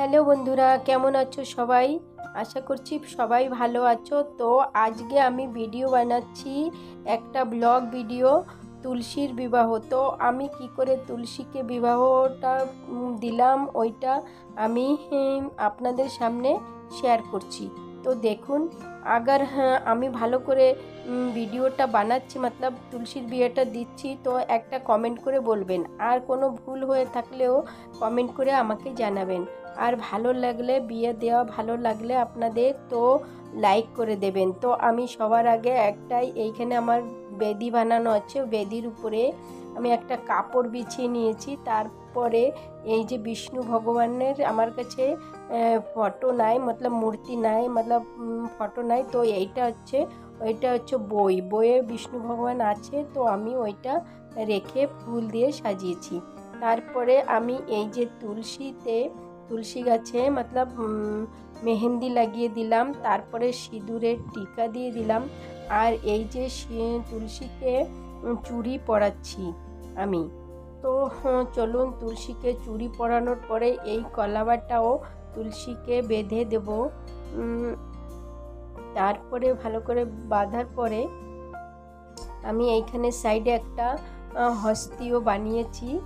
Hello বন্ধুরা, কেমন আছো সবাই? আশা করছি সবাই ভালো আছো। তো আজকে আমি ভিডিও বানাচ্ছি একটা ব্লগ ভিডিও, তুলসীর বিবাহ। তো আমি কি করে তুলসীকে বিবাহটা দিলাম, ওইটা আমি আপনাদের সামনে শেয়ার করছি। তো দেখুন আগার হ্যাঁ, আমি ভালো করে ভিডিওটা বানাচ্ছি মতলব তুলসীর বিয়েটা দিচ্ছি তো একটা কমেন্ট করে বলবেন। আর কোনো ভুল হয়ে থাকলেও কমেন্ট করে আমাকে জানাবেন। আর ভালো লাগলে বিয়ে দেওয়া ভালো লাগলে আপনাদের তো লাইক করে দেবেন। তো আমি সবার আগে একটাই এইখানে আমার বেদি বানানো আছে। বেদির উপরে আমি একটা কাপড় বিছিয়ে নিয়েছি। তারপরে এই যে বিষ্ণু ভগবানের আমার কাছে ফটো নাই, মতলব মূর্তি নাই, মতলব ফটো নাই। তো এইটা হচ্ছে ওইটা হচ্ছে বই। বইয়ে বিষ্ণু ভগবান আছে, তো আমি ওইটা রেখে ফুল দিয়ে সাজিয়েছি। তারপরে আমি এই যে তুলসীতে, তুলসী গাছে মতলব মেহেন্দি লাগিয়ে দিলাম। তারপরে সিঁদুরের টিকা দিয়ে দিলাম। আর এই যে তুলসীকে উম, চুড়ি পরাচ্ছি আমি। তো চলুন তুলসীকে চুড়ি পরানোর পরে এই কলাবাটাও তুলসীকে বেঁধে দেব। তারপরে ভালো করে বাঁধার পরে আমি এইখানে সাইডে একটা হস্তিও বানিয়েছি।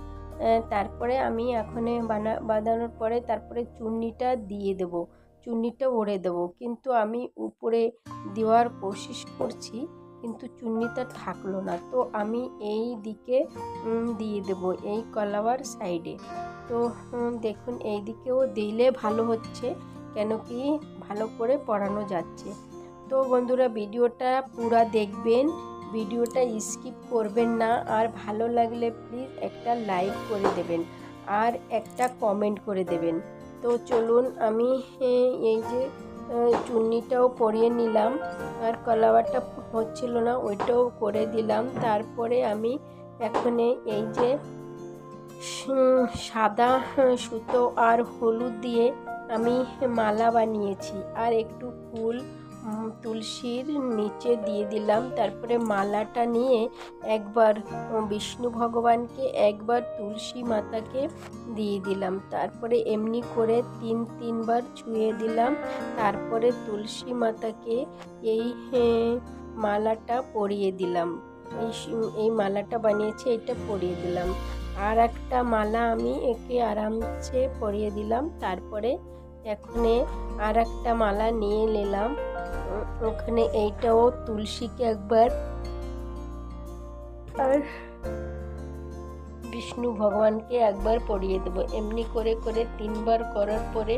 তারপরে আমি এখন বানা বাঁধানোর পরে তারপরে চুন্নিটা দিয়ে দেব। চুন্নিটা ওড়ে দেব। কিন্তু আমি উপরে দেওয়ার কোশিশ করছি, কিন্তু চুন্নিটা থাকল না। তো আমি এই দিকে দিয়ে দেব এই কলাবার সাইডে তো দেখুন, এই দিকেও দিলে ভালো হচ্ছে, কেন কি ভালো করে পড়ানো যাচ্ছে। তো বন্ধুরা, ভিডিওটা পুরা দেখবেন, ভিডিওটা স্কিপ করবেন না, আর ভালো লাগলে প্লিজ একটা লাইক করে দেবেন, আর একটা কমেন্ট করে দেবেন। তো চলুন আমি এই যে চুন্নিটাও পরিয়ে নিলাম। আর কলাবারটা হচ্ছিল না, ওইটাও করে দিলাম। তারপরে আমি এখানে এই যে সাদা সুতো আর হলুদ দিয়ে আমি মালা বানিয়েছি। আর একটু ফুল তুলসীর নিচে দিয়ে দিলাম। তারপরে মালাটা নিয়ে একবার বিষ্ণু ভগবানকে একবার তুলসী মাতাকে দিয়ে দিলাম। তারপরে এমনি করে তিন, তিনবার ছুঁয়ে দিলাম। তারপরে তুলসী মাতাকে এই মালাটা পরিয়ে দিলাম। এই এই মালাটা বানিয়েছে, এটা পরিয়ে দিলাম। আর একটা মালা আমি একে আরামসে পরিয়ে দিলাম। তারপরে এখানে আর একটা মালা নিয়ে নিলাম। ওখানে এইটাও তুলসীকে একবার আর বিষ্ণু ভগবানকে একবার পরিয়ে দেবো। এমনি করে করে তিনবার করার পরে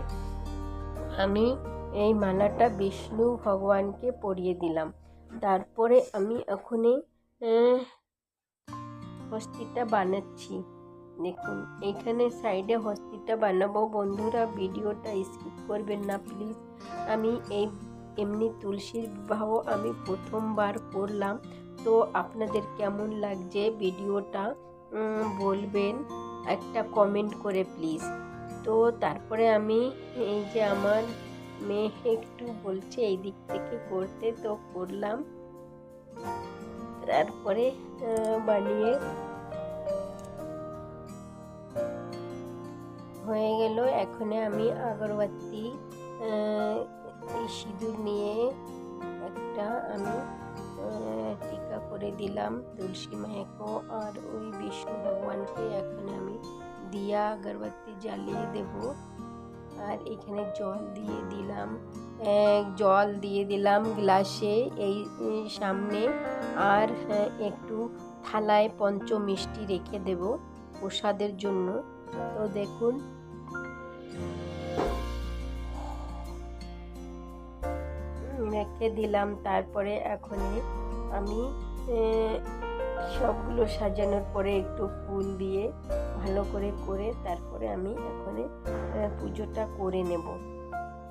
আমি এই মালাটা বিষ্ণু ভগবানকে পরিয়ে দিলাম। তারপরে আমি এখনই হস্তিটা বানাচ্ছি। দেখুন, এইখানে সাইডে হস্তিটা বানাবো। বন্ধুরা, ভিডিওটা স্কিপ করবেন না, প্লিজ। আমি এই এমনি তুলসীর বিবাহ আমি প্রথমবার করলাম। তো আপনাদের কেমন লাগছে ভিডিওটা? বলবেন একটা কমেন্ট করে প্লিজ তো তারপরে আমি এই যে আমার মেয়ে একটু বলছে, এই দিক থেকে করতে তো করলাম। তারপরে বানিয়ে হয়ে গেল। এখন আমি আগরবাতি এই সিঁদুর নিয়ে একটা আমি টিকা করে দিলাম তুলসী মায়েকেও আর ওই বিষ্ণু ভগবানকে। এখন আমি দিয়া আগরবাতি জ্বালিয়ে দেব আর এখানে জল দিয়ে দিলাম জল দিয়ে দিলাম গ্লাসে এই এই সামনে আর হ্যাঁ, একটু থালায় পঞ্চ মিষ্টি রেখে দেব প্রসাদের জন্য। তো দেখুন রেখে দিলাম, তারপরে এখন আমি সবগুলো সাজানোর পরে একটু ফুল দিয়ে ভালো করে করে তারপরে আমি এখন পুজোটা করে নেব।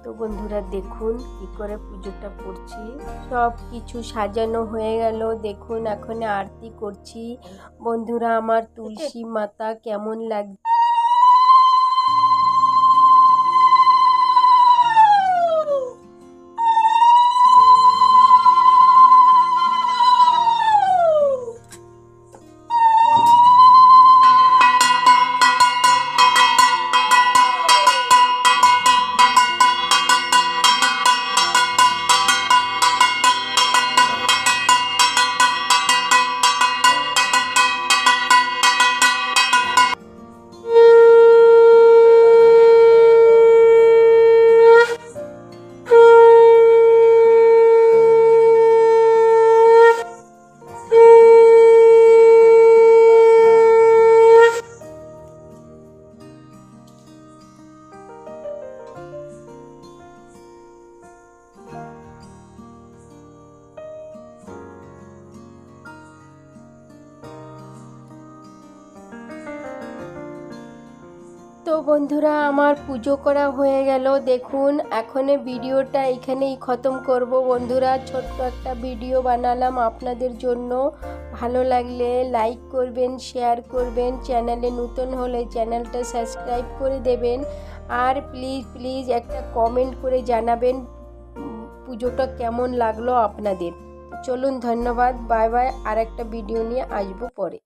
তো বন্ধুরা দেখুন কি করে পুজোটা করছি। সব কিছু সাজানো হয়ে গেল, দেখুন এখন আরতি করছি। বন্ধুরা আমার তুলসী মাতা কেমন লাগছে। তো বন্ধুরা, আমার পুজো করা হয়ে গেল। দেখুন, এখন ভিডিওটা এখানেই খতম করব। বন্ধুরা, ছোট্ট একটা ভিডিও বানালাম আপনাদের জন্য। ভালো লাগলে লাইক করবেন, শেয়ার করবেন। চ্যানেলে নতুন হলে চ্যানেলটা সাবস্ক্রাইব করে দেবেন। আর প্লিজ প্লিজ একটা কমেন্ট করে জানাবেন পুজোটা কেমন লাগল আপনাদের। চলুন, ধন্যবাদ। Bye bye. আর একটা ভিডিও নিয়ে আসব পরে।